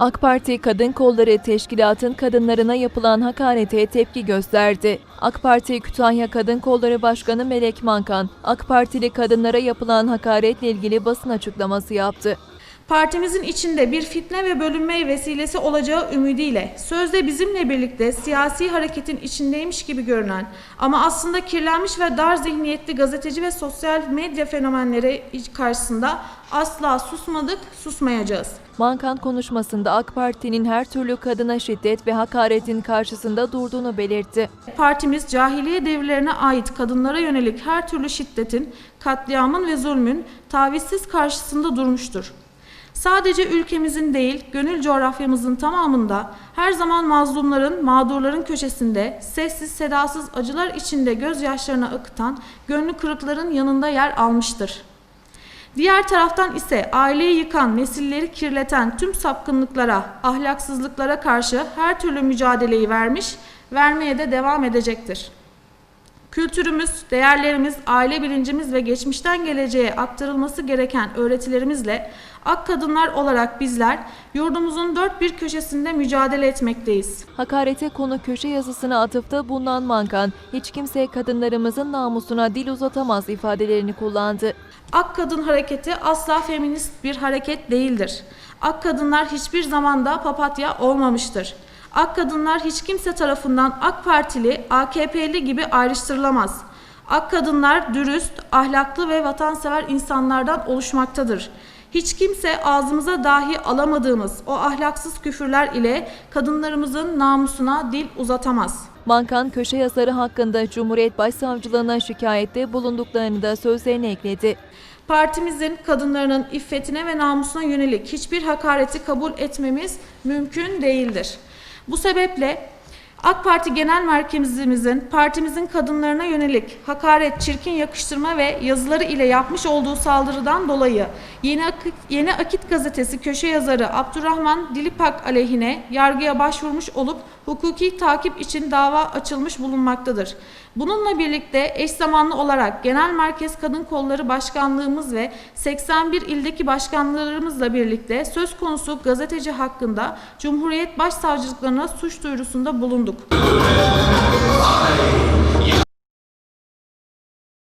AK Parti Kadın Kolları Teşkilat'ın kadınlarına yapılan hakarete tepki gösterdi. AK Parti Kütahya Kadın Kolları Başkanı Melek Mankan, AK Partili kadınlara yapılan hakaretle ilgili basın açıklaması yaptı. Partimizin içinde bir fitne ve bölünme vesilesi olacağı ümidiyle sözde bizimle birlikte siyasi hareketin içindeymiş gibi görünen ama aslında kirlenmiş ve dar zihniyetli gazeteci ve sosyal medya fenomenleri karşısında asla susmadık, susmayacağız. Mankan konuşmasında AK Parti'nin her türlü kadına şiddet ve hakaretin karşısında durduğunu belirtti. Partimiz cahiliye devirlerine ait kadınlara yönelik her türlü şiddetin, katliamın ve zulmün tavizsiz karşısında durmuştur. Sadece ülkemizin değil, gönül coğrafyamızın tamamında her zaman mazlumların, mağdurların köşesinde, sessiz sedasız acılar içinde gözyaşlarını akıtan, gönlü kırıkların yanında yer almıştır. Diğer taraftan ise aileyi yıkan, nesilleri kirleten tüm sapkınlıklara, ahlaksızlıklara karşı her türlü mücadeleyi vermiş, vermeye de devam edecektir. Kültürümüz, değerlerimiz, aile bilincimiz ve geçmişten geleceğe aktarılması gereken öğretilerimizle ak kadınlar olarak bizler yurdumuzun dört bir köşesinde mücadele etmekteyiz. Hakarete konu köşe yazısına atıfta bulunan Mankan, hiç kimse kadınlarımızın namusuna dil uzatamaz ifadelerini kullandı. Ak Kadın Hareketi asla feminist bir hareket değildir. Ak kadınlar hiçbir zamanda papatya olmamıştır. Ak kadınlar hiç kimse tarafından AK Partili, AKP'li gibi ayrıştırılamaz. Ak kadınlar dürüst, ahlaklı ve vatansever insanlardan oluşmaktadır. Hiç kimse ağzımıza dahi alamadığımız o ahlaksız küfürler ile kadınlarımızın namusuna dil uzatamaz. Mankan köşe yazarı hakkında Cumhuriyet Başsavcılığına şikayette bulunduklarını da sözlerine ekledi. Partimizin kadınlarının iffetine ve namusuna yönelik hiçbir hakareti kabul etmemiz mümkün değildir. Bu sebeple AK Parti Genel Merkezimizin partimizin kadınlarına yönelik hakaret, çirkin yakıştırma ve yazıları ile yapmış olduğu saldırıdan dolayı Yeni Akit, Yeni Akit gazetesi köşe yazarı Abdurrahman Dilipak aleyhine yargıya başvurmuş olup hukuki takip için dava açılmış bulunmaktadır. Bununla birlikte eş zamanlı olarak Genel Merkez Kadın Kolları Başkanlığımız ve 81 ildeki başkanlarımızla birlikte söz konusu gazeteci hakkında Cumhuriyet Başsavcılıklarına suç duyurusunda bulunduk.